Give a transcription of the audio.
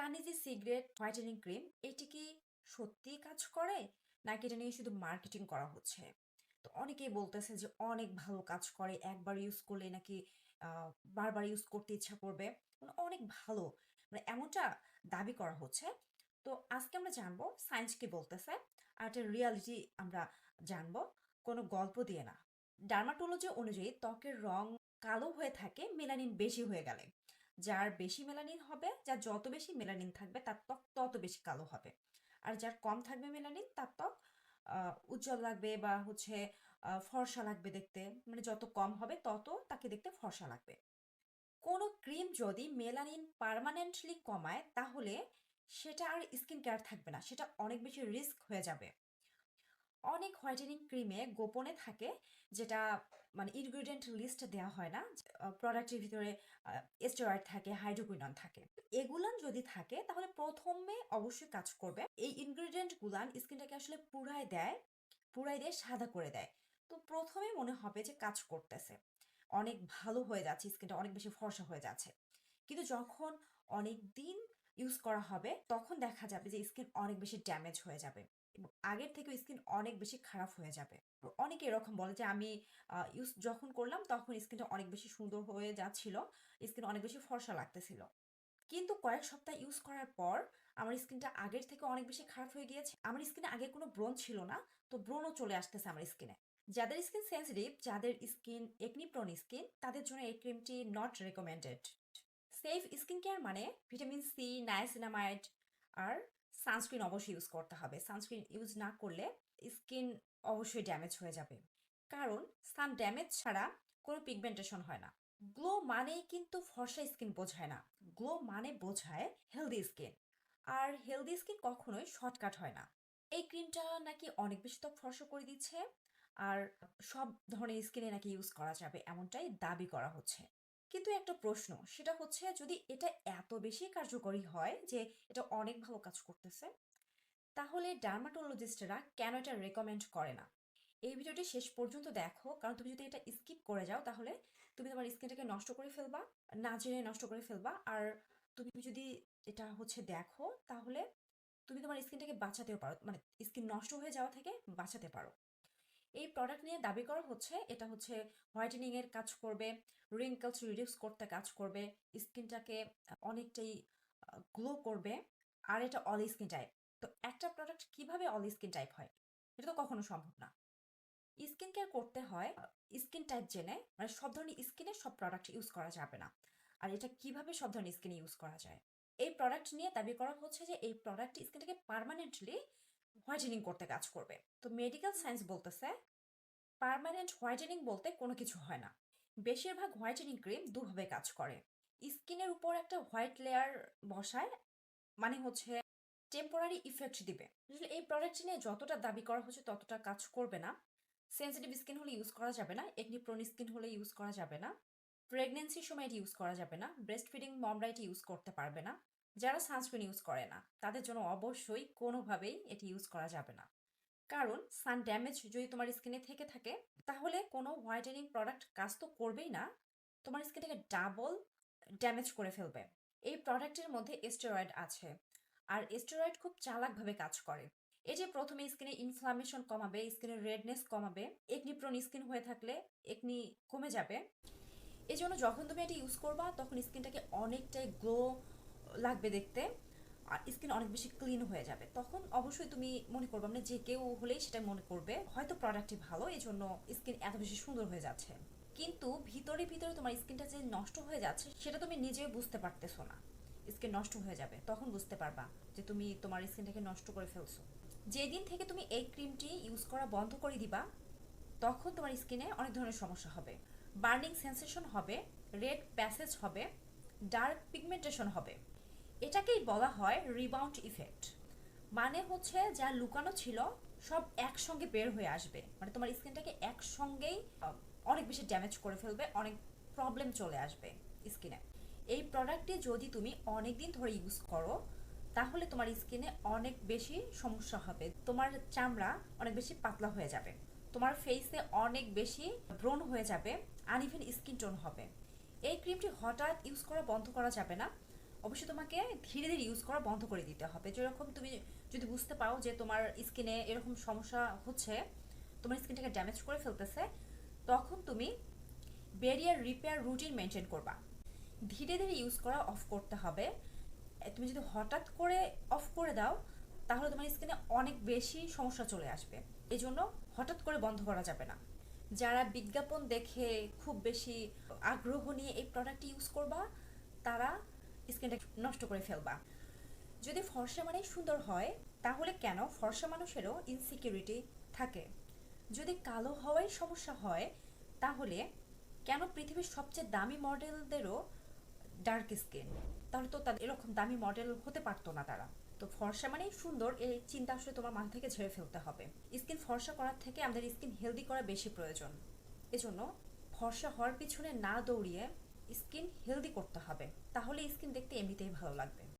তানিজি cigarette, whitening cream, এটি কি সত্যিই কাজ করে? নাকি এটা নিয়ে শুধু মার্কেটিং করা হচ্ছে? তো অনেকেই বলতেছে যে অনেক ভালো কাজ করে, একবার ইউজ করলে নাকি বারবার ইউজ করতে ইচ্ছা করবে। মানে অনেক ভালো। মানে এমনটা দাবি করা হচ্ছে। তো আজকে আমরা জানব, সায়েন্স কি বলতেছে? আর একটা রিয়ালিটি আমরা জানব। কোনো গল্প দিয়ে না। ডার্মাটোলজি অনুযায়ী ত্বকের রং কালো হয়ে থাকে, মেলানিন বেশি হয়ে গেলে। যার বেশি মেলানিন হবে, যার যত বেশি মেলানিন থাকবে, তার ত্বক তত বেশি কালো হবে। আর যার কম থাকবে মেলানিন তার ত্বক উজ্জ্বল লাগবে বা হচ্ছে ফর্সা লাগবে দেখতে। মানে যত কম হবে, তত তাকে দেখতে ফর্সা লাগবে। কোনো ক্রিম যদি মেলানিন পার্মানেন্টলি কমায়, তাহলে সেটা আর স্কিন কেয়ার থাকবে না। সেটা অনেক বেশি রিস্ক হয়ে যাবে। অনেক হোয়াইটেনিং ক্রিমে গোপনে থাকে, যেটা মানে ইনগ্রিডিয়েন্ট লিস্ট দেওয়া হয় না প্রোডাক্টের ভিতরে স্টেরয়েড থাকে, হাইড্রোকুইনন থাকে। এগুলান যদি থাকে, তাহলে প্রথমে অবশ্যই কাজ করবে, এই ইনগ্রিডিয়েন্ট গুলান স্কিনটাকে আসলে পুরাই দেয় পুরাই দিয়ে সাদা করে দেয়। তো প্রথমে মনে হবে যে কাজ করতেছে। অনেক ভালো হয়ে যাচ্ছে, স্কিনটা অনেক বেশি ফর্সা হয়ে যাচ্ছে। কিন্তু যখন অনেক দিন ইউজ করা হবে, তখন দেখা যাবে যে স্কিন অনেক বেশি ড্যামেজ হয়ে যাবে এবং আগের থেকে স্কিন অনেক বেশি খারাপ হয়ে যাবে। অনেকে এরকম বলে যে আমি ইউজ যখন করলাম তখন স্কিনটা অনেক বেশি সুন্দর হয়ে যাচ্ছিল স্কিন অনেক বেশি ফর্সা লাগতেছিল। কিন্তু কয়েক সপ্তাহ ইউজ করার পর আমার স্কিনটা আগের থেকে অনেক বেশি খারাপ হয়ে গিয়েছে। আমার স্কিনে আগে কোনো ব্রণ ছিল না, তো ব্রণও চলে আসতেছে আমার স্কিনে যাদের স্কিন সেন্সিটিভ যাদের স্কিন একনি প্রন স্কিন তাদের জন্য এই ক্রিমটি not recommended safe skin care মানে ভিটামিন সি নায়াসিনামাইড আর সানস্ক্রিন অবশ্যই ইউজ করতে হবে। সানস্ক্রিন ইউজ না করলে স্কিন অবশ্যই ড্যামেজ হয়ে যাবে। কারণ সান ড্যামেজ ছাড়া কোনো পিগমেন্টেশন হয় না। গ্লো মানেই কিন্তু ফর্সা স্কিন বোঝায় না। গ্লো মানে বোঝায় হেলদি স্কিন আর হেলদি স্কিন কখনোই শর্টকাট হয় না। এই ক্রিমটা নাকি অনেক বেশি ত্বক ফর্সা করে দিচ্ছে। আর সব ধরনের স্কিনে নাকি ইউজ করা যাবে, এমনটাই দাবি করা হচ্ছে। কিন্তু একটা প্রশ্ন, সেটা হচ্ছে যদি এটা এত বেশি কার্যকরী হয় যে এটা অনেক ভালো কাজ করতেছে, তাহলে ডার্মাটোলজিস্টরা কেন এটা রেকমেন্ড করে না? এই ভিডিওটি শেষ পর্যন্ত দেখো, কারণ তুমি যদি এটা স্কিপ করে যাও তাহলে তুমি তোমার স্কিনটাকে নষ্ট করে ফেলবা, না জেনে নষ্ট করে ফেলবা, আর তুমি যদি এটা হচ্ছে দেখো তাহলে তুমি তোমার স্কিনটাকে বাঁচাতেও পারো মানে স্কিন নষ্ট হয়ে যাওয়া থেকে বাঁচাতে পারো। এই প্রোডাক্ট নিয়ে দাবি করা হচ্ছে, এটা হচ্ছে হোয়াইটেনিং এর কাজ করবে রিঙ্কলস রিডিউস করতে কাজ করবে, স্কিনটাকে অনেকটাই গ্লো করবে, আর এটা অল স্কিন টাইপ তো একটা প্রোডাক্ট কীভাবে অল স্কিন টাইপ হয়? এটা তো কখনো সম্ভব না। স্কিন কেয়ার করতে হয় স্কিন টাইপ জেনে মানে সব ধরনের স্কিনে সব প্রোডাক্ট ইউজ করা যাবে না। আর এটা কীভাবে সব ধরনের স্কিনে ইউজ করা যায়? এই প্রোডাক্ট নিয়ে দাবি করা হচ্ছে যে, এই প্রোডাক্ট স্কিনটাকে পার্মানেন্টলি হোয়াইটেনিং করতে কাজ করবে। তো মেডিকেল সায়েন্স বলতেছে পার্মানেন্ট হোয়াইটেনিং বলতে কোনো কিছু হয় না। বেশিরভাগ হোয়াইটেনিং ক্রিম দুভাবে কাজ করে। স্কিনের উপর একটা হোয়াইট লেয়ার বসায় মানে হচ্ছে টেম্পোরারি ইফেক্ট দিবে। আসলে এই প্রোডাক্ট নিয়ে যতটা দাবি করা হচ্ছে ততটা কাজ করবে না। সেন্সিটিভ স্কিন হলে ইউজ করা যাবে না একনি প্রোন স্কিন হলে ইউজ করা যাবে না। প্রেগনেন্সির সময় এটি ইউজ করা যাবে না। ব্রেস্ট ফিডিং মমরা এটি ইউজ করতে পারবে না। যারা সানস্ক্রিন ইউজ করে না, তাদের জন্য অবশ্যই কোনোভাবেই এটি ইউজ করা যাবে না। কারণ সান ড্যামেজ যদি তোমার স্কিনে থেকে থাকে, তাহলে কোনো হোয়াইটেনিং প্রোডাক্ট কাজ তো করবেই না, তোমার স্কিনটাকে ডাবল ড্যামেজ করে ফেলবে। এই প্রোডাক্টের মধ্যে স্টেরয়েড আছে, আর স্টেরয়েড খুব চালাকভাবে কাজ করে। এই যে প্রথমে স্কিনে ইনফ্লামেশন কমাবে, স্কিনের রেডনেস কমাবে একনি প্রোন স্কিন হয়ে থাকলে একনি কমে যাবে এই জন্য যখন তুমি এটি ইউজ করবা, তখন স্কিনটাকে অনেকটাই গ্লো লাগবে দেখতে, আর স্কিন অনেক বেশি ক্লিন হয়ে যাবে। তখন অবশ্যই তুমি মনে করবে মানে যে কেউ হলেই সেটা মনে করবে, হয়তো প্রোডাক্টটি ভালো এই জন্য স্কিন এত বেশি সুন্দর হয়ে যাচ্ছে। কিন্তু ভিতরে ভিতরে তোমার স্কিনটা যে নষ্ট হয়ে যাচ্ছে, সেটা তুমি নিজেও বুঝতে পারতেছো না। স্কিন নষ্ট হয়ে যাবে, তখন বুঝতে পারবা যে তুমি তোমার স্কিনটাকে নষ্ট করে ফেলছো। যেদিন থেকে তুমি এই ক্রিমটি ইউজ করা বন্ধ করে দিবা, তখন তোমার স্কিনে অনেক ধরনের সমস্যা হবে। বার্নিং সেন্সেশন হবে রেড প্যাসেজ হবে ডার্ক পিগমেন্টেশন হবে। এটাকেই বলা হয় রিবাউন্ড ইফেক্ট মানে হচ্ছে যা লুকানো ছিল, সব একসঙ্গে বের হয়ে আসবে। মানে তোমার স্কিনটাকে একসঙ্গেই অনেক বেশি ড্যামেজ করে ফেলবে, অনেক প্রবলেম চলে আসবে স্কিনে। এই প্রোডাক্টটি যদি তুমি অনেক দিন ধরে ইউজ করো, তাহলে তোমার স্কিনে অনেক বেশি সমস্যা হবে। তোমার চামড়া অনেক বেশি পাতলা হয়ে যাবে। তোমার ফেসে অনেক বেশি ব্রণ হয়ে যাবে আনইভেন স্কিন টোন হবে। এই ক্রিমটি হঠাৎ ইউজ করা বন্ধ করা যাবে না। অবশ্যই তোমাকে ধীরে ধীরে ইউজ করা বন্ধ করে দিতে হবে। যেরকম তুমি যদি বুঝতে পারো যে তোমার স্কিনে এরকম সমস্যা হচ্ছে, তোমার স্কিনটাকে ড্যামেজ করে ফেলতেছে, তখন তুমি ব্যারিয়ার রিপেয়ার রুটিন মেনটেন করবা। ধীরে ধীরে ইউজ করা অফ করতে হবে। তুমি যদি হঠাৎ করে অফ করে দাও, তাহলে তোমার স্কিনে অনেক বেশি সমস্যা চলে আসবে। এই জন্য হঠাৎ করে বন্ধ করা যাবে না। যারা বিজ্ঞাপন দেখে খুব বেশি আগ্রহ নিয়ে এই প্রোডাক্টটি ইউজ করবা, তারা স্কিনটা নষ্ট করে ফেলবা। যদি ফর্সা মানে সুন্দর হয়, তাহলে কেন ফর্সা মানুষেরও ইনসিকিউরিটি থাকে? যদি কালো হওয়াই সমস্যা হয়, তাহলে কেন পৃথিবীর সবচেয়ে দামি মডেলদেরও ডার্ক স্কিন তাহলে তো তাদের এরকম দামি মডেল হতে পারতো না তারা। তো ফর্সা মানেই সুন্দর, এই চিন্তা আসলে তোমার মাথা থেকে ঝেড়ে ফেলতে হবে। স্কিন ফর্সা করার থেকে আমাদের স্কিন হেলদি করা বেশি প্রয়োজন। এজন্য ফর্সা হওয়ার পিছনে না দৌড়িয়ে স্কিন হেলদি করতে হবে। তাহলে স্কিন দেখতে এমনিতেই ভালো লাগবে।